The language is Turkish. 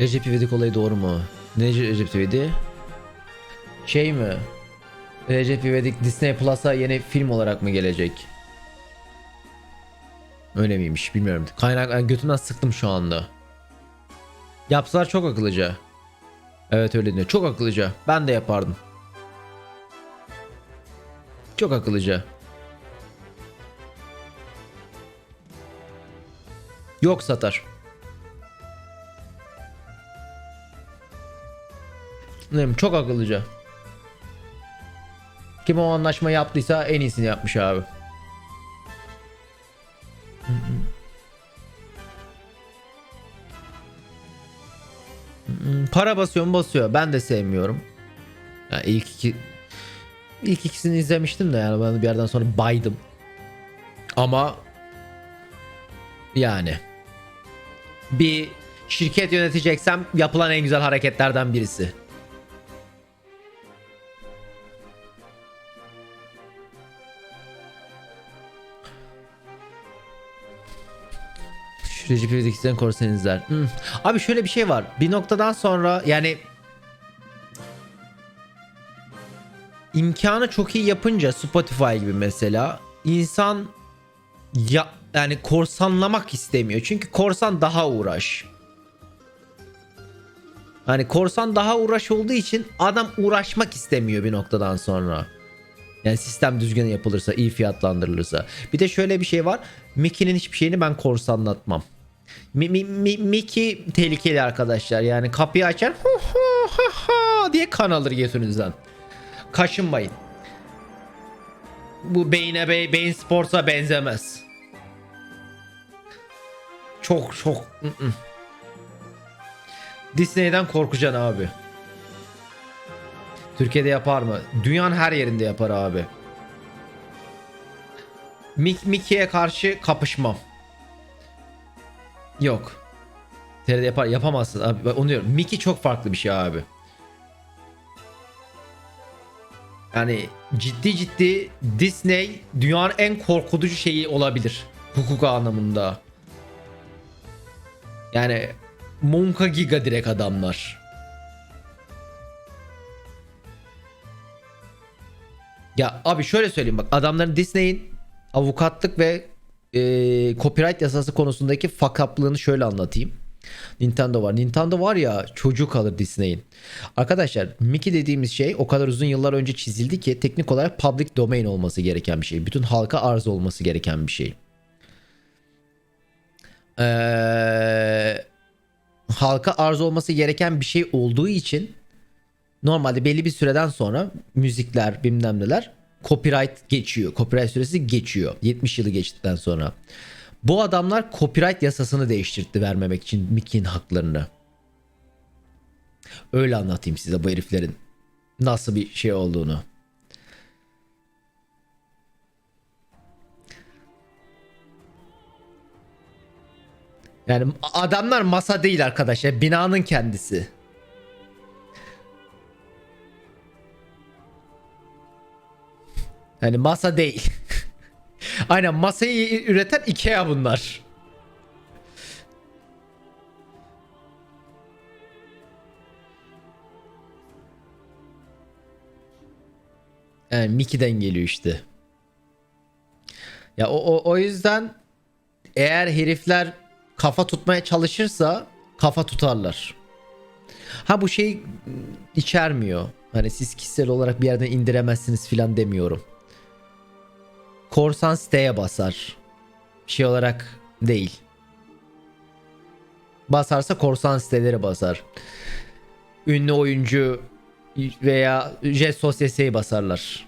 Recep İvedik olayı doğru mu? Ne Recep İvedik? Şey mi? Recep İvedik Disney Plus'a yeni film olarak mı gelecek? Öyle miymiş bilmiyorum. Kaynak götümden sıktım şu anda. Yapsalar çok akıllıca. Evet öyle diyor. Çok akıllıca. Ben de yapardım. Çok akıllıca. Yok satar. Ne bileyim, çok akıllıca. Kim o anlaşma yaptıysa en iyisini yapmış abi. Para basıyor mu basıyor. Ben de sevmiyorum. Ya ilk iki ilk ikisini izlemiştim de yani ben bir yerden sonra baydım. Ama yani bir şirket yöneteceksem yapılan en güzel hareketlerden birisi. Şu Recep İvedik'ten korsan izler. Hmm. Abi şöyle bir şey var. Bir noktadan sonra yani imkanı çok iyi yapınca Spotify gibi mesela insan ya yani korsanlamak istemiyor. Çünkü korsan daha uğraş. Hani korsan daha uğraş olduğu için adam uğraşmak istemiyor bir noktadan sonra. Yani sistem düzgün yapılırsa, iyi fiyatlandırılırsa. Bir de şöyle bir şey var. Mickey'nin hiçbir şeyini ben korsanlatmam. Mi, mi, mi, Mickey tehlikeli arkadaşlar. Yani kapıyı açar hu hu ha ha diye kan alır götünüzden. Kaşınmayın. Bu beyine bey, beyin sportsa benzemez. Çok çok. Disney'den korkacaksın abi. Türkiye'de yapar mı? Dünyanın her yerinde yapar abi. Mickey'e karşı kapışmam. Yok. TR'de yapar yapamazsın abi. Onu diyorum. Mickey çok farklı bir şey abi. Yani ciddi ciddi Disney dünyanın en korkutucu şeyi olabilir. Hukuk anlamında. Yani Monka Giga direkt adamlar. Ya abi şöyle söyleyeyim bak adamların Disney'in avukatlık ve e, copyright yasası konusundaki fakaplığını şöyle anlatayım. Nintendo var. Nintendo var ya çocuk alır Disney'in. Arkadaşlar Mickey dediğimiz şey o kadar uzun yıllar önce çizildi ki teknik olarak public domain olması gereken bir şey. Bütün halka arz olması gereken bir şey. Ee, halka arz olması gereken bir şey olduğu için normalde belli bir süreden sonra müzikler bilmem neler copyright geçiyor. Copyright süresi geçiyor. 70 yılı geçtikten sonra. Bu adamlar copyright yasasını değiştirdi vermemek için Mickey'in haklarını. Öyle anlatayım size bu heriflerin nasıl bir şey olduğunu. Yani adamlar masa değil arkadaşlar. Binanın kendisi. Yani masa değil. Aynen masayı üreten Ikea bunlar. Yani Mickey'den geliyor işte. Ya o, o, o yüzden eğer herifler kafa tutmaya çalışırsa kafa tutarlar. Ha bu şey içermiyor. Hani siz kişisel olarak bir yerden indiremezsiniz filan demiyorum. Korsan siteye basar. Şey olarak değil. Basarsa korsan siteleri basar. Ünlü oyuncu veya jet sosyeteye basarlar.